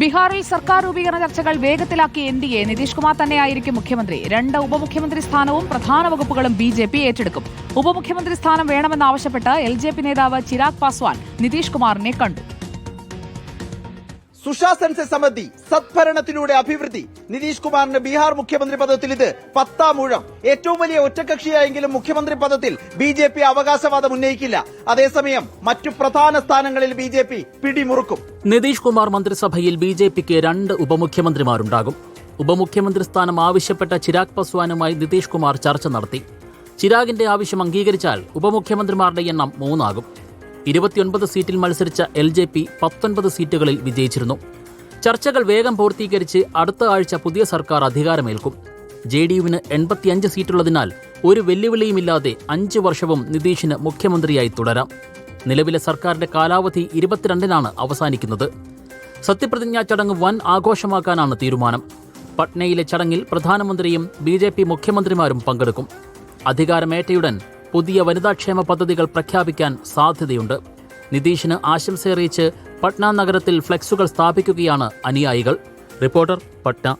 ബീഹാറിൽ സർക്കാർ രൂപീകരണ ചർച്ചകൾ വേഗത്തിലാക്കി N D A. Nitish Kumar തന്നെയായിരിക്കും മുഖ്യമന്ത്രി. രണ്ട് ഉപമുഖ്യമന്ത്രി സ്ഥാനവും പ്രധാന വകുപ്പുകളും ബി ജെ പി ഏറ്റെടുക്കും. ഉപമുഖ്യമന്ത്രി സ്ഥാനം വേണമെന്നാവശ്യപ്പെട്ട് എൽ ജെ പി നേതാവ് ചിരാഗ് പാസ്വാൻ നിതീഷ് കുമാറിനെ കണ്ടു. സുശാസൻ സമിതി സത്ഭരണത്തിലൂടെ അഭിവൃദ്ധി. നിതീഷ് കുമാറിന് ബീഹാർ മുഖ്യമന്ത്രി പദത്തിൽ ഇത് പത്താം ഊഴം. ഏറ്റവും വലിയ ഒറ്റകക്ഷിയായെങ്കിലും മുഖ്യമന്ത്രി പദത്തിൽ ബി ജെ പി അവകാശവാദം ഉന്നയിക്കില്ല. അതേസമയം മറ്റു പ്രധാന സ്ഥാനങ്ങളിൽ ബി ജെ പി പിടിമുറുക്കും. നിതീഷ് കുമാർ മന്ത്രിസഭയിൽ ബി ജെ പിക്ക് രണ്ട് ഉപമുഖ്യമന്ത്രിമാരുണ്ടാകും. ഉപമുഖ്യമന്ത്രി സ്ഥാനം ആവശ്യപ്പെട്ട ചിരാഗ് പസ്വാനുമായി നിതീഷ് കുമാർ ചർച്ച നടത്തി. ചിരാഗിന്റെ ആവശ്യം അംഗീകരിച്ചാൽ ഉപമുഖ്യമന്ത്രിമാരുടെ എണ്ണം മൂന്നാകും. ഇരുപത്തിയൊൻപത് സീറ്റിൽ മത്സരിച്ച എൽ ജെ പി പത്തൊൻപത് സീറ്റുകളിൽ വിജയിച്ചിരുന്നു. ചർച്ചകൾ വേഗം പൂർത്തീകരിച്ച് അടുത്ത ആഴ്ച പുതിയ സർക്കാർ അധികാരമേൽക്കും. ജെ ഡി യുവിന് എൺപത്തിയഞ്ച് സീറ്റുള്ളതിനാൽ ഒരു വെല്ലുവിളിയുമില്ലാതെ അഞ്ച് വർഷവും നിതീഷിന് മുഖ്യമന്ത്രിയായി തുടരാം. നിലവിലെ സർക്കാരിന്റെ കാലാവധി ഇരുപത്തിരണ്ടിനാണ് അവസാനിക്കുന്നത്. സത്യപ്രതിജ്ഞാ ചടങ്ങ് വൻ ആഘോഷമാക്കാനാണ് തീരുമാനം. പട്നയിലെ ചടങ്ങിൽ പ്രധാനമന്ത്രിയും ബി മുഖ്യമന്ത്രിമാരും പങ്കെടുക്കും. അധികാരമേറ്റയുടൻ പുതിയ വനിതാക്ഷേമ പദ്ധതികൾ പ്രഖ്യാപിക്കാൻ സാധ്യതയുണ്ട്. നിതീഷിന് ആശംസയറിയിച്ച് പട്ന നഗരത്തിൽ ഫ്ലെക്സുകൾ സ്ഥാപിക്കുകയാണ് അനുയായികൾ. റിപ്പോർട്ടർ പട്ന.